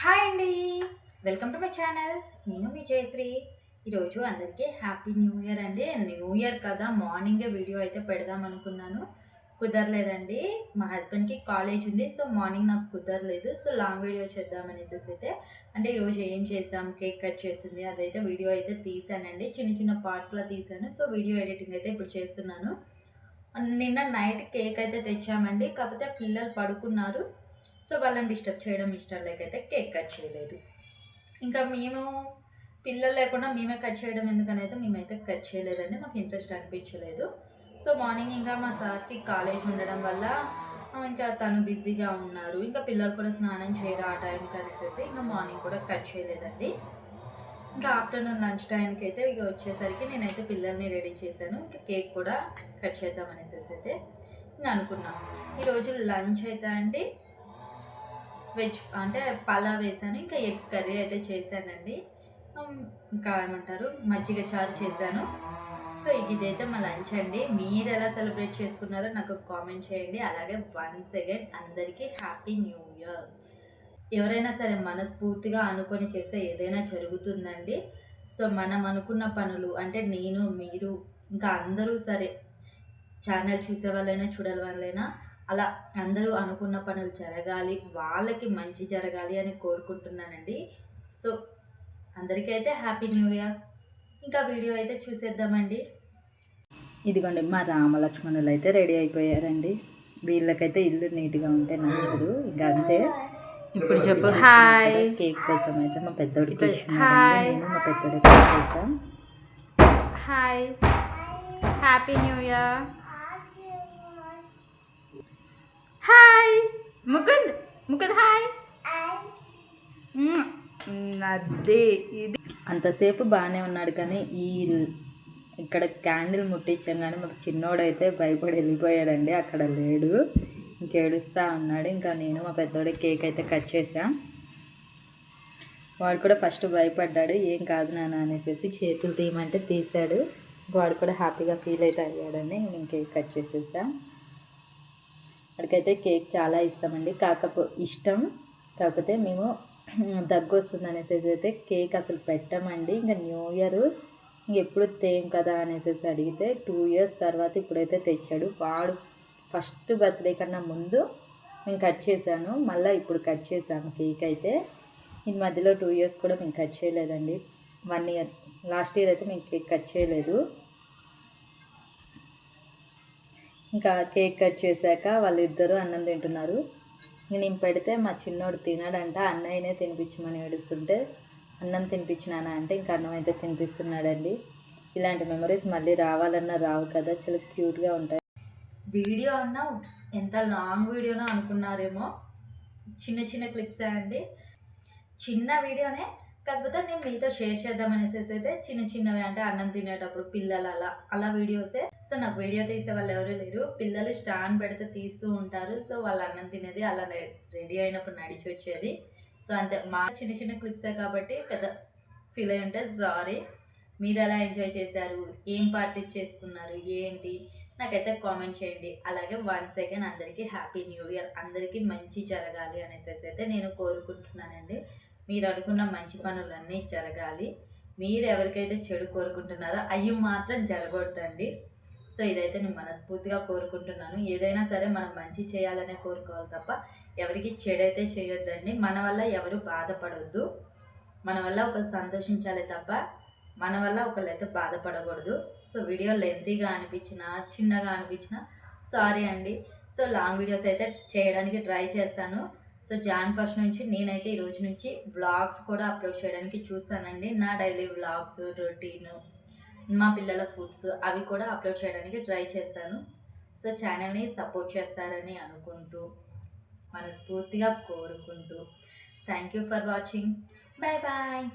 Hi అండి. Welcome to my channel. నేను మీ జయశ్రీ. ఈరోజు అందరికీ హ్యాపీ న్యూ ఇయర్ అండి. న్యూ ఇయర్ కదా మార్నింగే వీడియో అయితే పెడదాం అనుకున్నాను. కుదరలేదండి. మా హస్బెండ్కి కాలేజ్ ఉంది సో మార్నింగ్ నాకు కుదరలేదు. సో లాంగ్ వీడియో చేద్దామనేసి అయితే. అంటే ఈరోజు ఏం చేసాం కేక్ కట్ చేసింది అదైతే వీడియో అయితే తీసానండి. చిన్న చిన్న పార్ట్స్లో తీసాను. సో వీడియో ఎడిటింగ్ అయితే ఇప్పుడు చేస్తున్నాను. నిన్న నైట్ కేక్ అయితే తెచ్చామండి. కాకపోతే పిల్లలు పడుకున్నారు. సో వాళ్ళని డిస్టర్బ్ చేయడం ఇష్టం లేకైతే కేక్ కట్ చేయలేదు. ఇంకా మేము పిల్లలు లేకుండా మేమే కట్ చేయడం ఎందుకనైతే అయితే మేమైతే కట్ చేయలేదండి మాకు ఇంట్రెస్ట్ అనిపించలేదు. సో మార్నింగ్ ఇంకా మా సార్కి కాలేజ్ ఉండడం వల్ల ఇంకా తను బిజీగా ఉన్నారు. ఇంకా పిల్లలు కూడా స్నానం చేయరు ఆ టైంకి అనేసి ఇంకా మార్నింగ్ కూడా కట్ చేయలేదండి. ఇంకా ఆఫ్టర్నూన్ లంచ్ టైంకి అయితే ఇక వచ్చేసరికి నేనైతే పిల్లల్ని రెడీ చేశాను. ఇంకా కేక్ కూడా కట్ చేద్దాం అనేసి అయితే ఇంకా అనుకున్నాం. ఈరోజు లంచ్ అయితే అండి వెజ్ అంటే పలావ్ వేసాను ఇంకా ఎగ్ కర్రీ అయితే చేశానండి. ఇంకా ఏమంటారు? మజ్జిగ చారు చేశాను. సో ఇదైతే మా లంచ్ అండి. మీరు ఎలా సెలబ్రేట్ చేసుకున్నారో నాకు కామెంట్ చేయండి. అలాగే వన్స్ అగైన్ అందరికీ హ్యాపీ న్యూ ఇయర్. ఎవరైనా సరే మనస్ఫూర్తిగా అనుకొని చేస్తే ఏదైనా జరుగుతుందండి. సో మనం అనుకున్న పనులు అంటే నేను మీరు ఇంకా అందరూ సరే ఛానల్ చూసే వాళ్ళైనా చూడాలి వాళ్ళైనా అలా అందరూ అనుకున్న పనులు జరగాలి వాళ్ళకి మంచి జరగాలి అని కోరుకుంటున్నానండి. సో అందరికీ అయితే హ్యాపీ న్యూ ఇయర్ ఇంకా వీడియో అయితే చూసేద్దామండి. ఇదిగోండి మా రామలక్ష్మణులు అయితే రెడీ అయిపోయారండి. వీళ్ళకైతే ఇల్లు నీట్గా ఉంటే నచ్చదు ఇంకా అంతే. ఇప్పుడు చెప్పు. హాయ్ కేక్ కోసం అయితే మా పెద్దోడికి హాయ్ మా పెద్దోడికి hi happy new year hi Mukund Mukund hi అదే ఇది. అంతసేపు బాగానే ఉన్నాడు కానీ ఈ ఇక్కడ క్యాండిల్ ముట్టించాం కానీ మాకు చిన్నోడైతే భయపడి వెళ్ళిపోయాడండి. అక్కడ లేడు. ఇంకేడుస్తూ ఉన్నాడు. ఇంకా నేను మా పెద్దోడి కేక్ అయితే కట్ చేసాం వాడు కూడా ఫస్ట్ భయపడ్డాడు. ఏం కాదు నాన్న అనేసి చేతులు తీయమంటే తీశాడు. వాడు కూడా హ్యాపీగా ఫీల్ అయితే అయ్యాడండి నేను కేక్ కట్ చేసేసా. వాడికైతే కేక్ చాలా ఇష్టమండి కాకపో ఇష్టం. కాకపోతే మేము దగ్గు వస్తుంది అనేసి అయితే కేక్ అసలు పెట్టమండి. ఇంకా న్యూ ఇయర్ ఎప్పుడు తేం కదా అనేసి అడిగితే టూ ఇయర్స్ తర్వాత ఇప్పుడైతే తెచ్చాడు. వాడు ఫస్ట్ బర్త్డే కన్నా ముందు మేము కట్ చేశాను. మళ్ళీ ఇప్పుడు కట్ చేశాము కేక్ అయితే. ఈ మధ్యలో టూ ఇయర్స్ కూడా మేము కట్ చేయలేదండి. వన్ ఇయర్ లాస్ట్ ఇయర్ అయితే మేము కేక్ కట్ చేయలేదు. ఇంకా కేక్ కట్ చేశాక వాళ్ళిద్దరూ అన్నం తింటున్నారు. నేను పెడితే మా చిన్నోడు తినడంట అన్నయ్యనే తినిపించమని ఏడుస్తుంటే అన్నం తినిపించినానా? అంటే ఇంకా అన్నం అయితే తినిపిస్తున్నాడండి. ఇలాంటి మెమరీస్ మళ్ళీ రావాలన్నా రావు కదా చాలా క్యూట్గా ఉంటాయి. వీడియో అన్నా ఎంత లాంగ్ వీడియోనో అనుకున్నారేమో. చిన్న చిన్న క్లిప్సే అండి. చిన్న వీడియోనే కాకపోతే నేను మీతో షేర్ చేద్దాం అనేసి అయితే చిన్న చిన్నవి అంటే అన్నం తినేటప్పుడు పిల్లలు అలా అలా వీడియోసే సో నాకు వీడియో తీసే వాళ్ళు ఎవరు లేరు. పిల్లలు స్టాండ్ పెడితే తీస్తూ ఉంటారు. సో వాళ్ళు అన్నం తినేది అలా రెడీ అయినప్పుడు నడిచి వచ్చేది. సో అంతే. మా చిన్న చిన్న క్లిప్సే కాబట్టి పెద్ద ఫీల్ అయి ఉంటే సారీ మీరు ఎలా ఎంజాయ్ చేశారు? ఏం పార్టీస్ చేసుకున్నారు? ఏంటి? నాకైతే కామెంట్ చేయండి. అలాగే వన్ సెకండ్ అందరికీ హ్యాపీ న్యూ ఇయర్ అందరికీ మంచి జరగాలి అనేసి అయితే నేను కోరుకుంటున్నానండి. మీరు అనుకున్న మంచి పనులన్నీ జరగాలి. మీరు ఎవరికైతే చెడు కోరుకుంటున్నారో అవి మాత్రం జరగొద్దండి సో ఇదైతే నేను మనస్ఫూర్తిగా కోరుకుంటున్నాను. ఏదైనా సరే మనం మంచి చేయాలనే కోరుకోవాలి తప్ప ఎవరికి చెడైతే చేయొద్దండి. మన వల్ల ఎవరు బాధపడొద్దు. మన వల్ల ఒకరు సంతోషించాలి తప్ప మన వల్ల ఒకళ్ళు అయితే బాధపడకూడదు. సో వీడియో లెంతీగా అనిపించినా చిన్నగా అనిపించినా సారీ అండి. సో లాంగ్ వీడియోస్ అయితే చేయడానికి ట్రై చేస్తాను. సో జాన్ ఫస్ట్ నుంచి నేనైతే ఈ రోజు నుంచి వ్లాగ్స్ కూడా అప్లోడ్ చేయడానికి చూస్తానండి. నా డైలీ వ్లాగ్స్ రొటీన్ మా పిల్లల ఫుడ్స్ అవి కూడా అప్లోడ్ చేయడానికి ట్రై చేస్తాను. సో ఛానల్ని సపోర్ట్ చేస్తారని అనుకుంటూ మనస్ఫూర్తిగా కోరుకుంటూ. Thank you for watching. Bye bye.